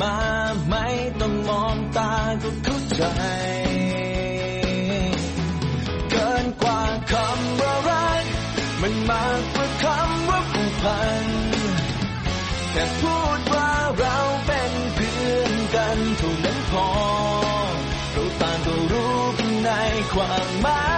มาไม่ต้องมองตาก็เข้าใจ เกินกว่าคำว่ารัก มันมากกว่าคำว่าผูกพันแค่พูดว่าเราเป็นเพื่อนกันเท่านั้นพอเราต่างก็รู้กันในความหมาย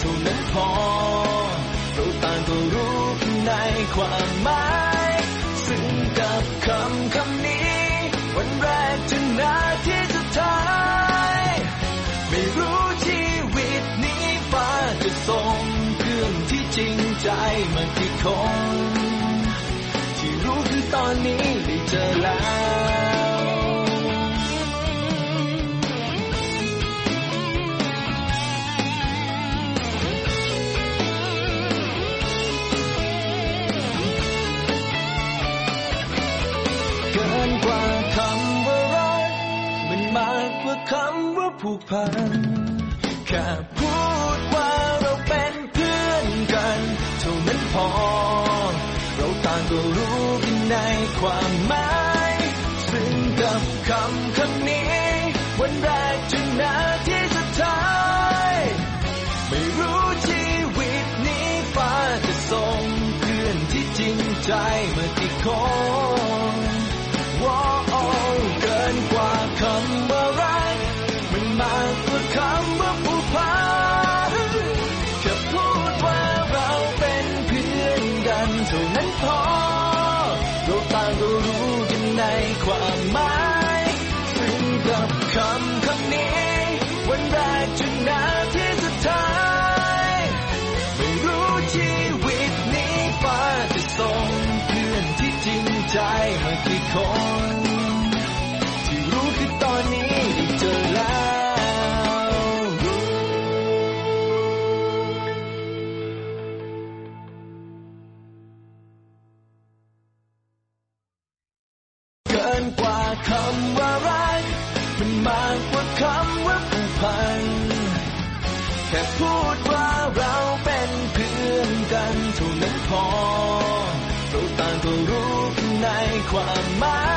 เท่านั้นพอเราต่างก็รู้กันในความหมายซึ่งกับคำคำนี้ วันแรกจนนาทีสุดท้าย ไม่รู้ชีวิตนี้ฟ้าจะส่งเพื่อนที่จริงใจมากี่คน ที่รู้คือตอนนี้ได้เจอแล้ว พันแค่พูดว่าเราเป็นเพื่อนกันเท่านั้นพอ เราต่างก็รู้กันในความหมายซึ่งกับคำคำนี้ วันแรกจนนาทีสุดท้าย ไม่รู้ชีวิตนี้ฟ้าจะส่งเพื่อนที่จริงใจมากี่คน เท่านั้นพอเราต่างก็รู้กันในความหมายซึ่งกับคำคำนี้ วันแรกจนนาทีสุดท้าย ไม่รู้ชีวิตนี้ฟ้าจะส่งเพื่อนที่จริงใจมากี่คน กินกว่าคำว่ารักมันมากกว่าคำว่าผูกพัน แค่พูดว่าเราเป็นเพื่อนกันเท่านั้นพอเราต่างก็รู้ในความหมาย